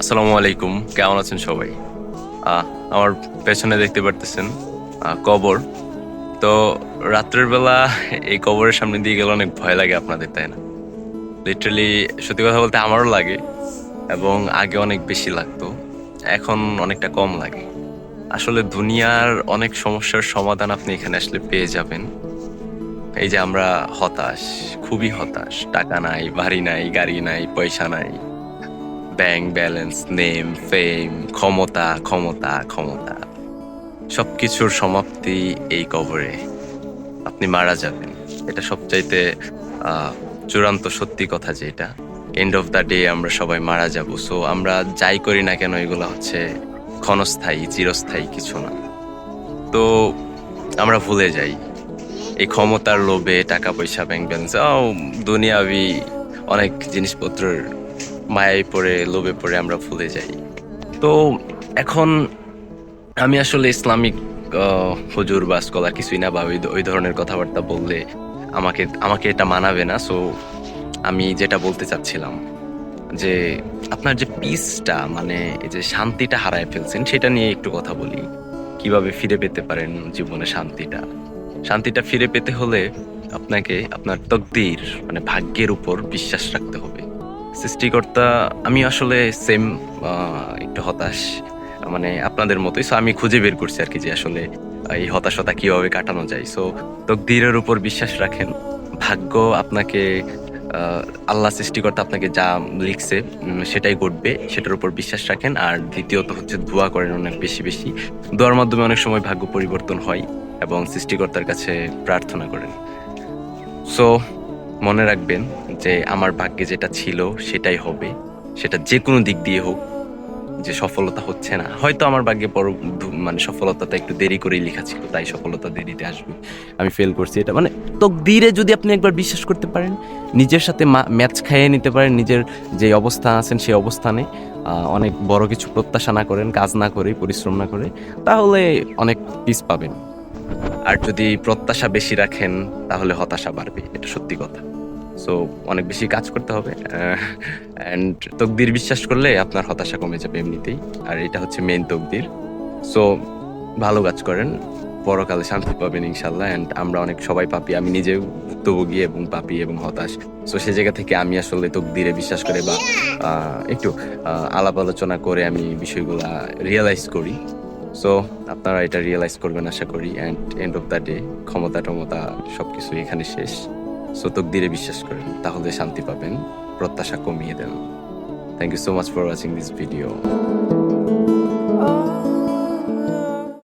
আসসালামু আলাইকুম, কেমন আছেন সবাই? আমার পেছনে দেখতে পারতেছেন কবর। তো রাত্রের বেলা এই কবরের সামনে দিয়ে গেলে অনেক ভয় লাগে আপনাদের, তাই না? লিটারালি সত্যি কথা বলতে আমারও লাগে এবং আগে অনেক বেশি লাগতো, এখন অনেকটা কম লাগে। আসলে দুনিয়ার অনেক সমস্যার সমাধান আপনি এখানে আসলে পেয়ে যাবেন। এই যে আমরা হতাশ, খুবই হতাশ, টাকা নাই, বাড়ি নাই, গাড়ি নাই, পয়সা নাই ব্যাংক ব্যালেন্স, নেম, ফেম, ক্ষমতা ক্ষমতা ক্ষমতা। সবকিছুর সমাপ্তি এই কবরে। আপনি মারা যাবেন। এটা সবচাইতে চূড়ান্ত সত্যি কথা যেটা এন্ড অফ দ্য ডে আমরা সবাই মারা যাব। সো আমরা যাই করি না কেন এগুলো হচ্ছে ক্ষণস্থায়ী, চিরস্থায়ী কিছু না। তো, আমরা ভুলে যাই। এই ক্ষমতার লোভে টাকা পয়সা ব্যাংক ব্যালেন্স দুনিয়াবি অনেক জিনিসপত্রের মায়ায় পড়ে, লোভে পড়ে আমরা ভুলে যাই। তো এখন আমি আসলে ইসলামিক হুজুর বা স্কলার কিছুই না বা ওই ধরনের কথাবার্তা বললে আমাকে আমাকে এটা মানাবে না। সো আমি যেটা বলতে চাচ্ছিলাম যে আপনার যে পিসটা মানে এই যে শান্তিটা হারায় ফেলছেন, সেটা নিয়ে একটু কথা বলি। কীভাবে ফিরে পেতে পারেন জীবনে শান্তিটা? শান্তিটা ফিরে পেতে হলে আপনাকে আপনার তকদির মানে ভাগ্যের উপর বিশ্বাস রাখতে হবে। সৃষ্টিকর্তা, আমি আসলে সেম একটু হতাশ মানে আপনাদের মতোই। সো আমি খুঁজে বের করছি আর কি যে আসলে এই হতাশতা কীভাবে কাটানো যায়। সো তকদিরের উপর বিশ্বাস রাখেন। ভাগ্য আপনাকে আল্লাহ সৃষ্টিকর্তা আপনাকে যা লিখছে সেটাই ঘটবে, সেটার উপর বিশ্বাস রাখেন। আর দ্বিতীয়ত হচ্ছে দোয়া করেন অনেক বেশি বেশি। দোয়ার মাধ্যমে অনেক সময় ভাগ্য পরিবর্তন হয় এবং সৃষ্টিকর্তার কাছে প্রার্থনা করেন। সো মনে রাখবেন যে আমার ভাগ্যে যেটা ছিল সেটাই হবে। সেটা যে কোনো দিক দিয়ে হোক, যে সফলতা হচ্ছে না। হয়তো আমার ভাগ্যে পর মানে সফলতাটা একটু দেরি করেই লেখা ছিল, তাই সফলতা দেরিতে আসবে। আমি ফেল করছি এটা। মানে তকদিরে যদি আপনি একবার বিশ্বাস করতে পারেন, নিজের সাথে ম্যাচ খাইয়ে নিতে পারেন, নিজের যে অবস্থান আছেন সেই অবস্থানে অনেক বড় কিছু প্রত্যাশা না করেন, কাজ না করে, পরিশ্রম না করে, তাহলে অনেক পিস পাবেন। আর যদি প্রত্যাশা বেশি রাখেন, তাহলে হতাশা বাড়বে, এটা সত্যি কথা। সো অনেক বেশি কাজ করতে হবে অ্যান্ড তকদির বিশ্বাস করলে আপনার হতাশা কমে যাবে এমনিতেই, আর এটা হচ্ছে মেইন তকদির। সো ভালো কাজ করেন, পরকালে শান্তি পাবেন ইনশাল্লাহ অ্যান্ড আমরা অনেক সবাই পাপি, আমি নিজেও ভুক্তভোগী এবং পাপি এবং হতাশ। সো সে জায়গা থেকে আমি আসলে তকদিরে বিশ্বাস করে বা একটু আলাপ আলোচনা করে আমি বিষয়গুলা রিয়েলাইজ করি। সো আপনারা এটা রিয়েলাইজ করবেন, আশা করি and end of the day ক্ষমতা, টমতা সব কিছু এখানে শেষ। সো তকদিরে বিশ্বাস করেন, তাহলে শান্তি পাবেন, প্রত্যাশা কমিয়ে দেন। Thank you so much for watching this video